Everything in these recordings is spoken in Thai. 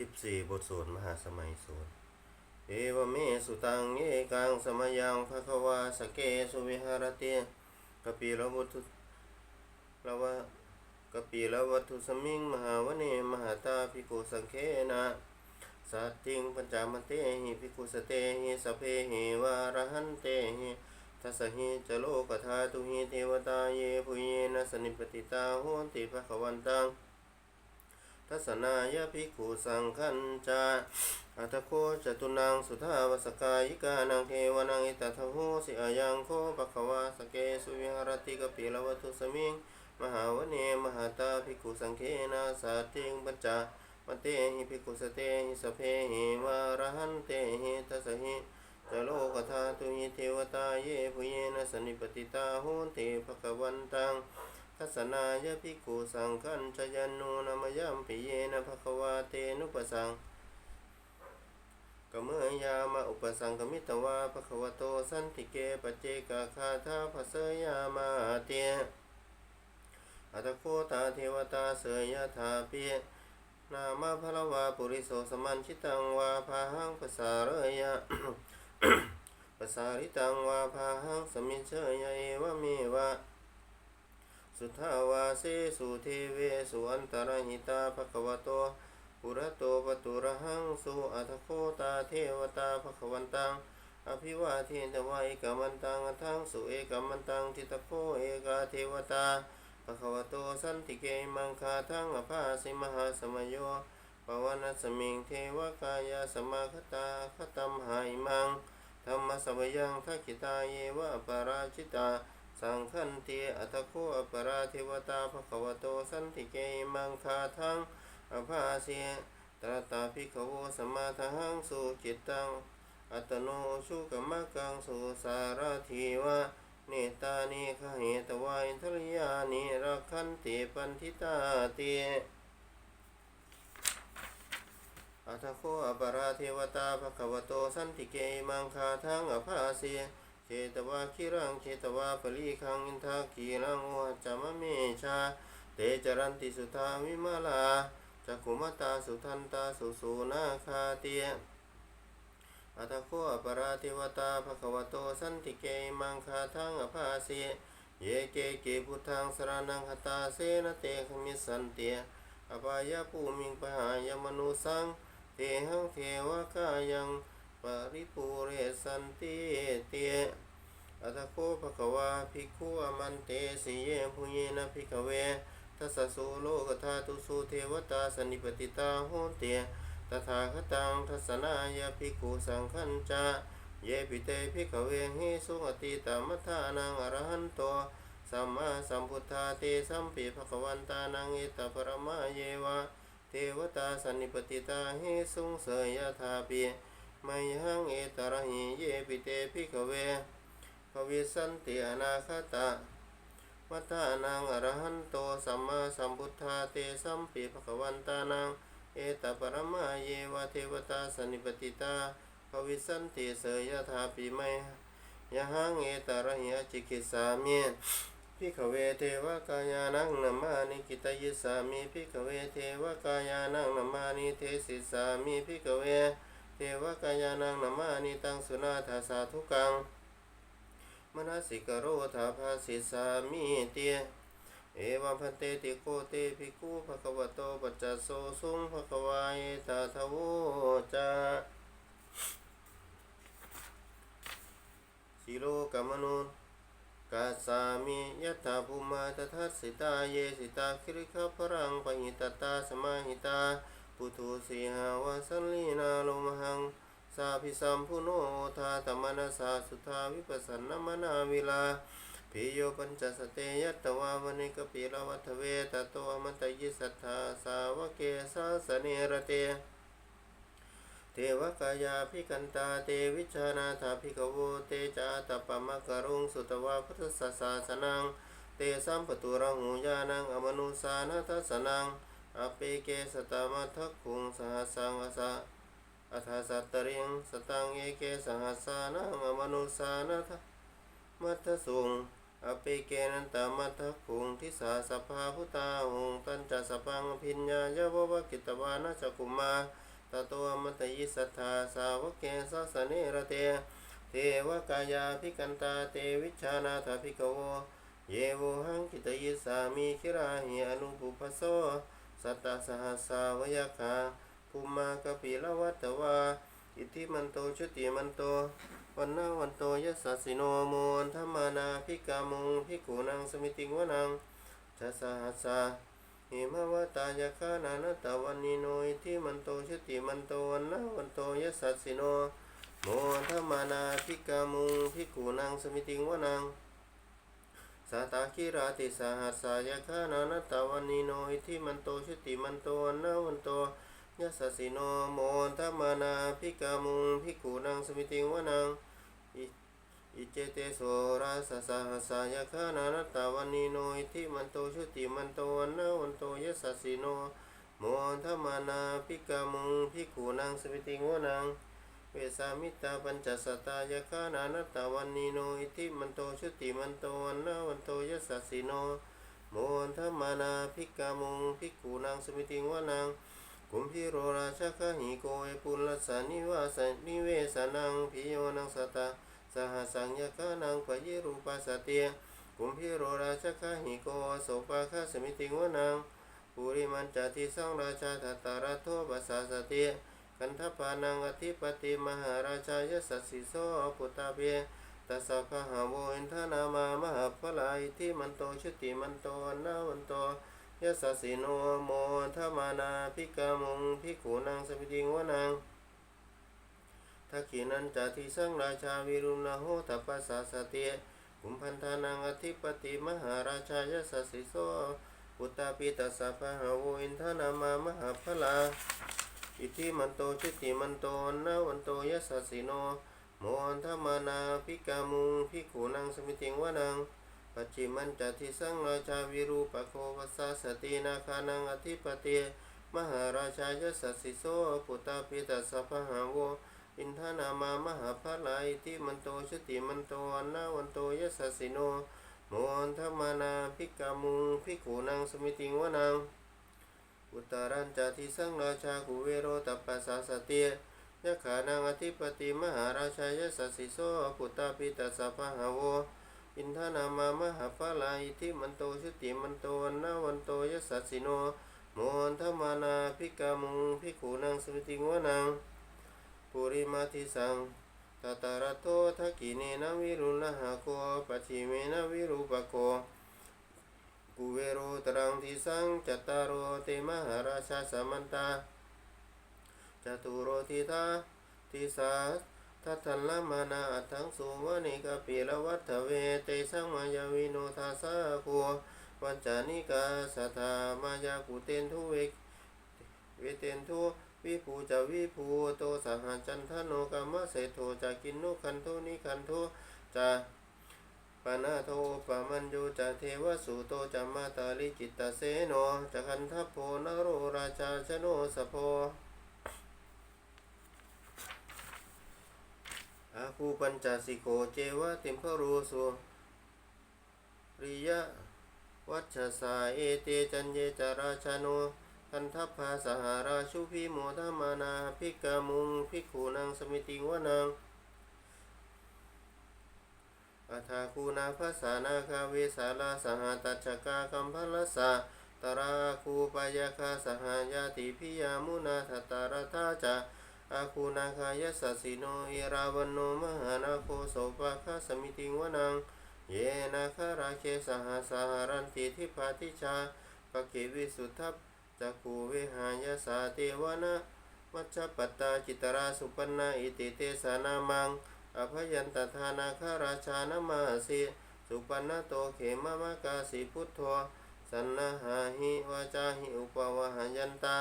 สิบสี่บทสวดมหาสมัยสวดเอวเมสุตังเยกังสมยังภควาสเกสุวิหารเติกปีละวัตถุละวะกปีละวัตถุสมิงมหาวเนมหาตาภิกขุสังเคนะสัตติงปัญจามเตหิภิกขุสเตหิสเพหิวารหันเตหิทัสสหิจโลกธาตุหิเทวตาเยภุเยนะสนิปติตาโหนติภควันตัง ทัศนายภิกขุสังขันจาอัตโคจตุนังสุทาวสกายิกานังเทวนังอิตถะโหสิอายังโคปะควาสเกสุวิหารติกปิลวัตุสมิงมหาวเนมหาตาภิกขุสังเคนะสัตติงปัญจมเตหิภิกขุสเตหิสพเพหิวารหันเตหิทัสสหิจโลกธาตุหิเทวตาเยภุเยนะสนิปติตาโหนติภควันตัง ทัศนายภิกขุสังขันชยันนูนามยัมปิเยนะภควาเตนุปสังกเมยามะอุปสังกมิตวาภควโตสันติเกปเจกาคาทาภเสยามาเตอัตโคตาเทวตาเสยธาเปียนามาพลวาปุริโสสมันชิตังวาพาหังภาษาเรยะภาษาริตังวาพาหังสมิเชยเอวะเมวะ สุทาวาเสสุเทเวสุอันตรหิตาภควโตปุระโตปตุระหังสุอัตโคตาเทวตาภควันตังอภิวาเทนตวายกมันตังอัทังสุเอกมันตังทิตโคเอกาเทวตาภควโตสันติเกมังคาทังอภาสิมหาสมโยปวันสมิงเทวกายาสมาคตาคตัมหายมังธรรมสวยังทักขิตาเยวะปราชิตา สังขันติอัตโคอปราเทวตาภควโตสันติเกมังคาทังอภาเสตรตาภิกขวสมมาทังสุจิตตังอัตโนชุกมะกังสุสารทีวะเนตานิขเหตวาอินทริยานิรักขันติปันทิตาเตอัตโคอปราเทวตาภควโตสันติเกมังคาทังอภาเส เชตวาคิรังเชตวาปลีคังอินทากีรังโอหจามะเมชาเตจรันติสุทาวิมาลาจักขุมตาสุทันตาสุสูนาคาเตียอัตโคปราติวตาภควโตสันติเกมังคาทังอภาเสเยเกเกพุทธังสรานังหตาเสนเตขมิสันเตียอปายาปูมิงปหายมนุสังเทหังเทวกายัง ปริปูเรสันติเตอัตโคภควาภิกขุอมันเตสิเยพุเยนะภิกขเวทัสสะโสโลกธาตุสุเทวตาสนิปติตาโหเตตถาคตังทัสนายภิกขุสังขันจาเยปิเตภิกขเวหิสุอติตามัทานังอรหันโตสัมมาสัมพุทธาเตสัมปิภควันตานังอิตตปรมาเยวะเทวตาสนิปติตาหิสุงเสยยธาปิไมหังเอตระหิเยปิเตภิกเวภวิสันติอนาคตะวัฏานังอรหันโตสัมมาสัมพุทธาเตสัมปิภควันตานังเอตปรมาเยวะเทวตาสนิปติตาภวิสันติเสยธาปิไมยหังเอตระหิจิกิสามิพิขเวเทวกายานังนามานิกิตยิสามิพิขเวเทวกายานังนามานิเทสิสามิพิขเว เทวกายานังนามานิตังสุนาทาสาธุกังมนสิกโรธาภาสิสามิเตียเอวัมพันเตติโคเตภิกขุภะคะวะโตปัจจโสสุงภะคะวาเอตาทะโวจาสิโลกามนุกาสามิยัตถาภูมาตทัสสิตาเยสิตาคิริขพรังปหิตตาสมาหิตา ปุถุสีหาวาสันลีนาโลมหัง สาพิสัมพุโนทาตมนาสาสุทาวิปัสสนมนาวิลาพิโยปัญจสเตยัตวาวนิกปิลวัฏเวตโตอมตยิสัทธาสาวเกสาสเนรเต เทวกายาภิกันตาเตวิชานาถาภิกโวเตจาตปมะกรุงสุตวาพุทธสสาสนัง เตสัมปตุรังหูยานังอมนุสานาทัสสนัง อเปเกสตามัทคุงสหัสังวสะอัฏฐสัตตริงสตังเอเกสหัสานังอมนุสานาทมัทสุงอเปเกนันตามัทคุงทิสาสภาพุตาหงตันจัสปังพิญญายะววกิตวานาจกุมาตโตมตยิสัทธาสาวกเกสสเนระเตเทวกายาภิกันตาเตวิชานาถาภิกโว เยโวหังกิตยิสามิคิราหิอนุปุปโส สัตตสหัสสาวยคาภูมากปิลวัตวา อิทิมันโตชุติมันโตวันนาวันโตยัสสะสิโนโมนธรรมานาภิกามุงภิกขุนังสมิติงวนังจัสสหัสสะหิมวตายาคานานตะวันนิโนอิทิมันโตชุติมันโตวันนาวันโตยัสสะสิโนโมธรรมานาภิกามุงภิกขุนังสมิติงวนัง สัตาคิราติสหัสสายาคานานตะวันนิโนอิทิมันโตชุติมันโตวันนาวันโตยัสสิโนโมธรรมานาภิกามุงภิกขุนังสมิติงวนังอิเจเตโสราสสหัสสายาคานานัตตาวันีโนอิทิมันโตชุติมันโตวันนาวันโตยัสสิโนโมทมานาภิกามุงภิกขุนังสมิติงวนัง เวสามิตาปัญจสตายาคานานัตตาวันนีโนอิทิมันโตชุติมันโตวันนาวันโตยัสสะสิโนโมทมานาภิกามุงภิกขุนังสมิติงวนังกุมพิโรราชคหิโกเอปุลสานิวาสนิเวสนังพิโยนังสตาสหสังยคานังปยิรูปัสสติยกุมพิโรราชคหิโกโสปาคาสมิติงวนังปุริมันจติสังราชาทัตตารัโทปัสสาสติ กันทปานังอธิปติมหาราชายสัสสิโสปุตตาเปตัสสะพะหาโวอินทนามามหาพลายทิมันโตชุติมันโตนาวันโตยัสสิโนโมทมานาภิกามุงภิกขุนังสมิติงวนังทักขินันจาทิสังราชาวิรุณโหตปัสสาสติกุมพันธานังอธิปติมหาราชายสัสสิโสปุตตาปิตัสสะพะหาโวอินทนามามหาพลา อิทิมันโตชิติมันโตนาวันโตยัสสิโนโมอันธมานาภิกามุงภิกขุนังสมิติงวนังปัจจิมันจติสังราชาวิรูปโควัสสาสตินาคานังอธิปเตมหาราชายสัสสิโสปุตตาปิตัสสะพหาโวอินทานามามหาภลาอิติมันโตชติมันโตอนนาวันโตยัสสิโนโมอันธมานาภิกามุงภิกขุนังสมิติงวนัง อุตารัญจติสังราชากุเวโรตัปปัสสาสติยะขานังอธิปติมหาราชายสัสสิโสปุตตาปิตัสสะพะหาโวอินทนามามหาภาลาอิติมันโตชติมันโตนาวันโตยัสสสิโนโมอันธมานาภิกามุงภิกขุนังสมิติงวนังปุริมาทิสังตตาระโตทักกิเนนวิรุณหะโคปัจฉิเมนวิรูปโค กุเวโรตรังทิสังจัตตารโอเตมหาราชาสมันตาจตุโรทิทาทิสาทัตถัลละมานาอัตถังสุวะนิกาปิละวัฏเวเตสังมายาวิโนทาสาโควัจจานิกาสัทธามายากุเตนทุเวกเวเตนทุวิภูจะวิภูโตสหจันทโนกามเสโทจะกินนุคันโทนิคันโทจะ ปนาโทปะมันโยจะเทวสุโตจะมาตาลิจิตตเสโนจะคันทัพโพนโรราชาชโนสโพอาคูปัญจสิโกเจวะติมพรูสุริยะวัชสาเอเตจันเยจาราชาโนคันทัพพาสหาราชุพิโมทมานาภิกามุงภิกขุนังสมิติวนัง อัฏฐาคูนาภาษานาคาเวสาลาสหตัจจกาคัมพลสะตราคูปายาคาสหายาติพิยามุนาทตารทาจาอาคูนาคายสัสสิโนเอราวันโนมหานาโคโสปะคาสมิติงวนัง เยนาคาราเคสหสหรันติทิพาติชาปะเกวิสุทัพจักูวิหายาสาเทวนะมัจจปัตตาจิตราสุปันนาอิติเตสานามัง อภยันตทานาคาราชานมาสิสุปันนโตเขมมะกาสิพุทโธสันนาหาหิวาจาหิอุปวหายันตา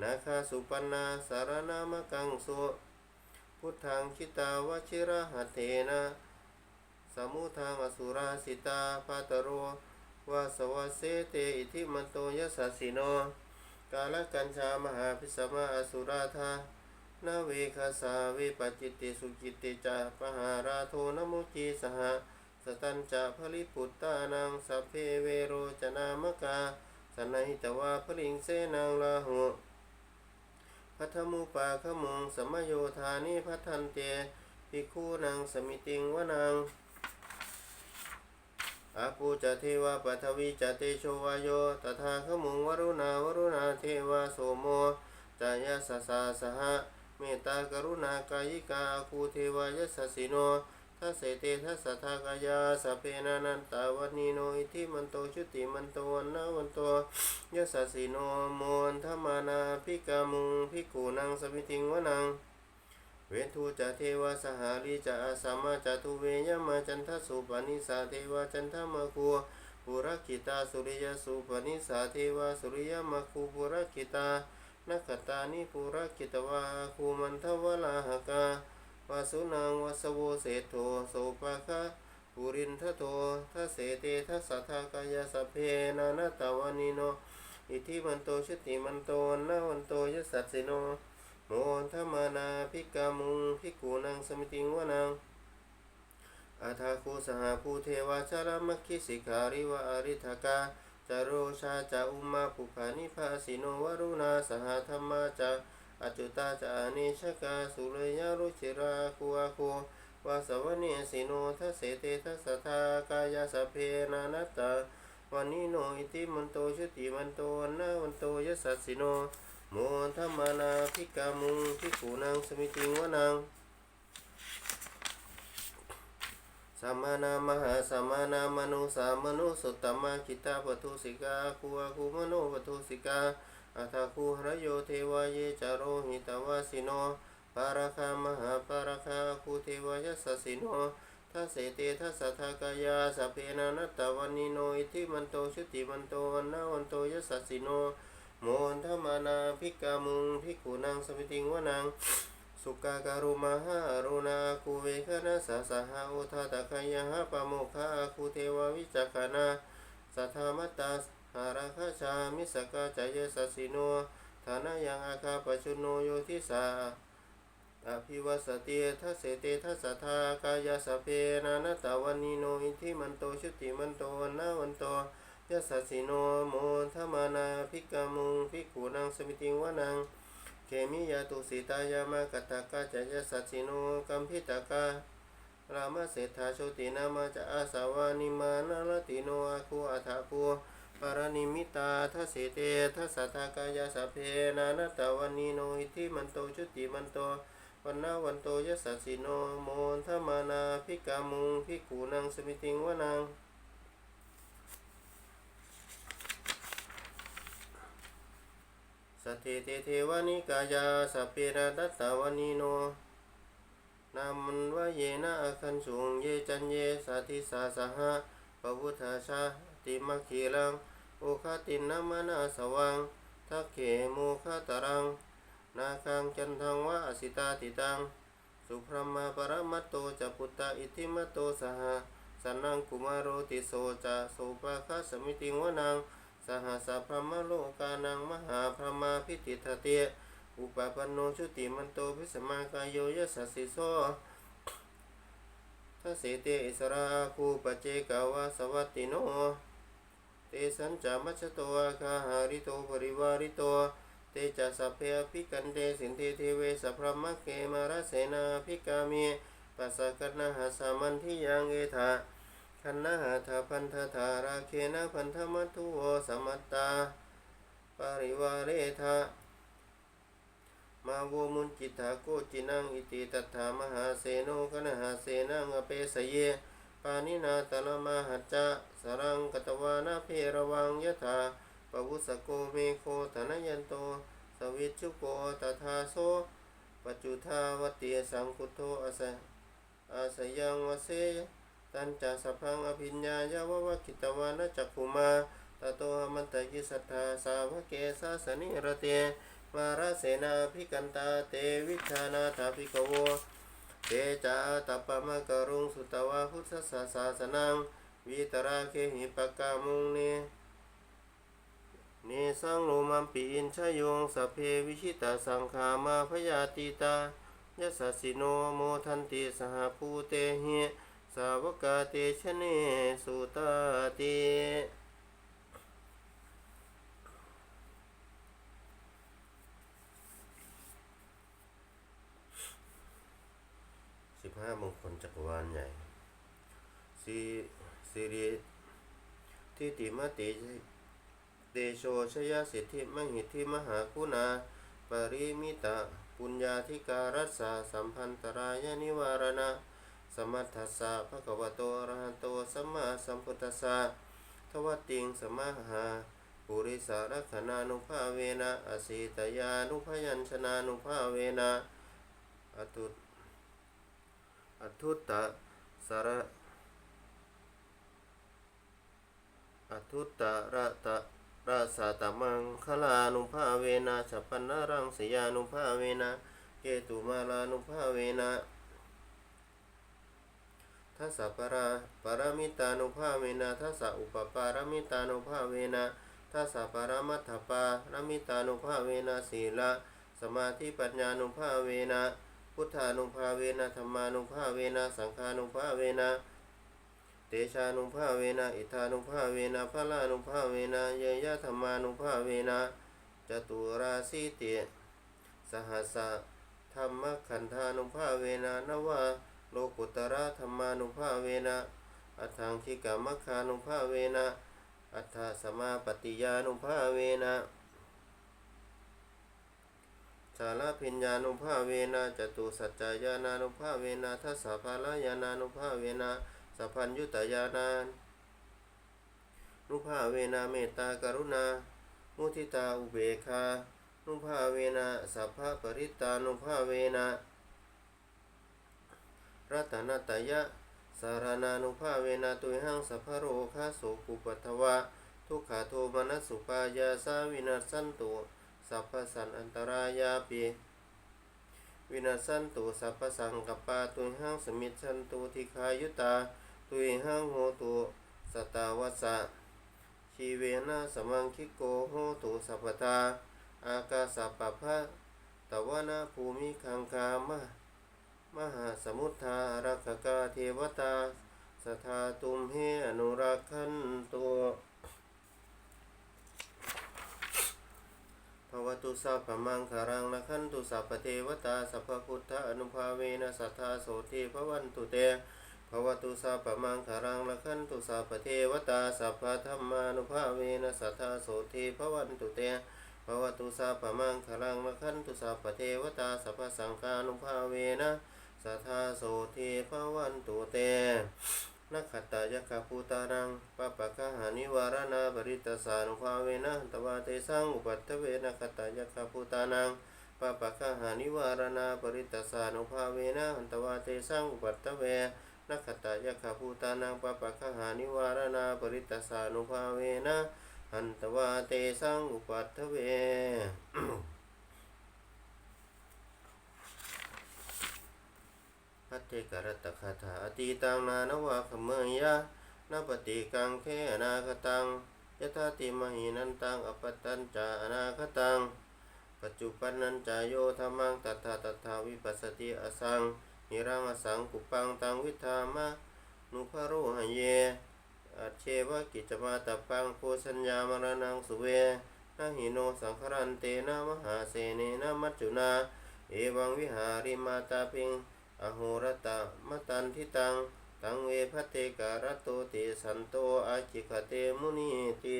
นาคาสุปันนาสารนามกังสุพุทธังคิตาวชิระหัตเถนะสมุทังอสุราสิตาปาตโรวาสวะเสเตอิทิมันโตยัสสสิโนกาลกัญชามหาพิสมาอสุราธา นาเวคาสาเวปจิตติสุจิตติจาปหาราโทนมุจีสหสตัญจะภริปุตตานังสัพเพเวโรจนามกาสนัยตวาพลิงเสนังลาหุพัทธมุปาขมุงสมโยธานิพัทันเตภิกขุนังสมิติงวนังอาปูจเทวาปัทวีจเตโชวายโยตถาขมุงวรุณาวรุณาเทวาโสโมจายาสสาสหะ มตตากรุณากายิกาคูเทวายสสสิโนทัสเตทัสสะทากายาสเพนานันตาวันีโนอิทิมันโตชุติมันโตวันนาวันโตยสสสิโนโมนธมานาภิกามุงภิกขุนังสมิติงวนังเวทุจะเทวสหาริจะอาสามาจตุเวยมาจันทสุปนิสาเทวจันทมะคูปุรกิตาสุริยสุปนิสาเทวสุริยมะคูปุรกิตา นักตานิปุรกิตวาคูมันทวลาหกาวาสุนังวสโวเศโทโสปะคะปุรินทโททัเสเตทัสสะทากายสเพนานาตวานิโน อิทิมันโตชติมันโตนาวันโตยสัสสิโนโมทมนาภิกามุงภิกขุนังสมิติงวนังอาทาคูสหภูเทวาชารมัคคิสิการิวะอริทกา จาโรชาจาอุมาภุภานิภาสิโนวรุณาสหธรรมาจาอจุตาจาอนิชกาสุเรยารุชิราคูอาคูวาสวเนสิโนทัสเสเตทัสทากายาสเพนานัตตาวันนี้โนอิติมันโตชุติมันโตวันนาวันโตยสัสสิโนโมธรรมานาภิกามุงภิกขุนังสมิติงวนัง สัมมานามหาสัมมานามนุสามนุสุตตมะกิตาปทุสิกาคูอาคูมโนปทุสิกาอัตาคูหรโยเทวาเยจาโรหิตวาสิโนปารคามหาปารคาคูเทวายสสสิโนทัสเสเตทัสสะทากายาสเพนานัตตวันิโนอิทิมันโตชุติมันโตวันนาวันโตยสสสิโนโมนธมานาภิกามุงภิกขุนังสมิติงวนัง สุกาการุมาหารุณาคูเวคนะสาสหาอุทาตะคายหะปโมคาคูเทววิจักขณาสัทธามตาหาราคาชามิสกาจายสัสสิโนฐานะยังอาคาปชุโนโยทิสาอภิวัสติทัสเสเตทัสสะทากายสเพนานตาวันนิโนอิทิมันโตชุติมันโตวันนาวันโตยสสสิโนโมทมานาภิกามุงภิกขุนังสมิติวนัง เคมิยาตุสิตายามากตากาจายสสสิโนกัมพิตาการามาเศรษฐาโชตินามาจะอาสาวานิมานาลติโนอาคูอัฐาคูปารณิมิตาทัสเสตทัสสะทากายาสพเพนานาตวันนีโนอิทิมันโตชุติมันโตวันนาวันโตยสสสิโนโมทมานาภิกามุงภิกขุนังสมิติงวนัง สตติเทวนิกายาสัพเพระดัตตวนิโนนามันวเยนะอาคันสุงเยจันเยสัติสาสหะปะพุทธาชาติมัคคีลังโอคาตินนามนาสวังทักเขโมคาตรัง นาคังจันทังวะอสิตาติตัง สุพรมาปรมัตโตจะพุตตาอิทิมัตโตสหะสันนังกุมารโติโสจะโสภะคะสมิติวนัง สหสะพรมโลกานังมหาพรหมาพิติทะเตอุปปันโนชุติมันโตพิสมากายโยยสัสสิโสทัสเสเตอิสราคูปเจกาวาสวัตติโน เตสัญจามัชโตอาคาหาริโตปริวาริโต เตจัสสพเพอภิกันเตสินเทเทเวสัพพมะเกมารเสนาภิกามีปัสสะกันนาหาสามันทิยังเอธา คันนาหาธาพันธธาราเคนะพันธมัทุโวสมัตตา ปริวาเรธามาโวมุนจิตาโกจินังอิติตัฏฐามหาเสโนกนหาเสนังอเปสเย ปานินาตลมหัจจะสรังกตวานาเพระวังยถาปวุสโกเมโคธนยันโต สวิชุโกตถาโสปัจจุทาวเตียสังคุโตอาสอาสยังวเส ตันจะสัพพังอภิญญายาววะกิตวานะจักขุมาตโตหมันตยิสัทธาสาวเกสาสนิรเตวาราเสนาภิกันตาเตวิชานาถาภิกโวเตจาตัปปะมะกรุงสุตวาพุทธศาสาสนังวิตราเคหิปกามุงเนเนสังโลมัมปีอินชยงสเพวิชิตาสังขามาพยาติตายสสสิโนโมทันติสหภูเตหิ สาวกาติชนีสุตาติสิบห้ามงคลจักรวาลใหญ่สิสิริทิติมติเตโชชยสิทธิมหิทธิมหาคุณาปริมิตาปุญญาธิการัสสะสัมพันตรายนิวารณา สมัทธัสสะภะคะวโตอระหะโตสัมมาสัมพุทธัสสะทวัตติงสมาหาปุริสารคณานุภาเวนะอสีตยานุพยัญชนานุภาเวนะอตุอทุตตะสารอทุตตะระตะราสาตมังคลานุภาเวนะสัพพนรังสยานุภาเวนะเกตุมาลานุภาเวนะ ทัสสะปราปรมิตานุภาเวนะทัสสะอุปปารมิตานุภาเวนะทัสสะปรมัตถปารมิตานุภาเวนะศีละสมาธิปัญญานุภาเวนะพุทธานุภาเวนะธรรมานุภาเวนะสังฆานุภาเวนะเตชานุภาเวนะอิทานุภาเวนะพระลานุภาเวนะเยยะธรรมานุภาเวนะจตุราสีเตสหัสสะธรรมขันธานุภาเวนะนวะ โลกุตระธรรมานุภาเวนะอัฏฐังคิกามัคคานุภาเวนะอัฏฐสมาปฏิยานุภาเวนะชาลพิญญานุภาเวนะจตุสัจจายานานุภาเวนะทัสสะภาลายานานุภาเวนะสัพพัญยุตยานานุภาเวนะเมตตากรุณา มุทิตาอุเบกขานุภาเวนะสัพพะปริตานุภาเวนะ รัตนตยะ สารนานุภาเวนะตุยหังสัพพโรคาโสกุปัทวะ ทุกขาโทมนัสสุปายาสาวินัสสันตุสัพพสันอันตรายาปิวินาสันตุสัพพสังกปาตุยหังสมิชันตุทิคายุตา ตุยหังโหตุสตาวัสสะชีเวนะสมังคิโกโหตุสัพพตาอากาสปะพะตะวนาภูมิคังคามะ มหาสมุทธารักขกาเทวตา สทาตุมเฮอนุรักขันตัวภวตุสัพพมังคารังละขันตุสัพพเทวตาสัพพพุทธอนุภาเวนะสัทธาโสติภวันตุเตภวตุสัพพมังคารังละขันตุสัพพเทวตาสัพพธรรมานุภาเวนะสัทธาโสติภวันตุเตภวตุสัพพมังคารังละขันตุสัพพเทวตาสัพพสังฆานุภาเวนะ สัทธาโสติภวันตุเตนักขตายกะภูตานังปะปะกะหานิวารณาบริตสานุภาเวนะตวาเตสังอุปัตตเวนะขตายกะภูตานังปะปะกะหานิวารณาบริตสานุภาเวนะตวาเตสังอุปัตตเวนักขตายกะภูตานังปะปะกะหานิวารณาบริตสานุภาเวนะหันตวาเตสังอุปัตตเว พัทเทกรตตคาถาอตีตังนานวะขเมยยะนาปฏิกังแค่อนาคตังยะธาติมหินันตังอปตตัญจาอนาคตัง ปัจจุปันนันจายโยธรรมังตัทธาตัทธาวิปัสสติอสังหิรังอสังกุปังตังวิธามะนุภโรหเยอัเชวะกิจมาตปังโพสัญญามรณังสุเวนะหิโนสังครันเตนะมหาเสเนนะมัจจุนา เอวังวิหาริมาตาปิง อโหรตะมะตันทิตัง ตังเวพัเตการตโตติสันโตอาจิคเตมุนีติ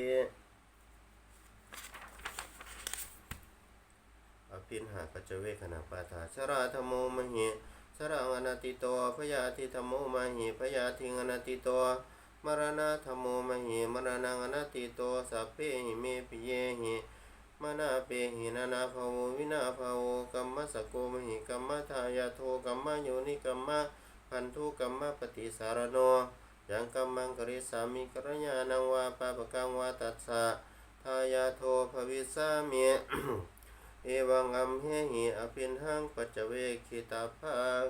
อภินหาปัจเจเวขณะปาทาชราธโมมหิชรังอนาติโตพยาธิธโมมหิพยาธิอนาติโตมรณะธโมมหิมรณังอนาติโตสัพเพหิเมปิเยหิ มนาเปหินานาภาววินาภาวกัมมะสกโกมหิกัมมะทายาโทกัมมะโยนิกัมมะพันธุกัมมะปฏิสารโนยังกัมมังกริสามิกรญาณังวาปะปะกังวาตัสสะทายาโทภวิสามิเอวังอัมเหหิอภินหังปัจเวคิตาพัง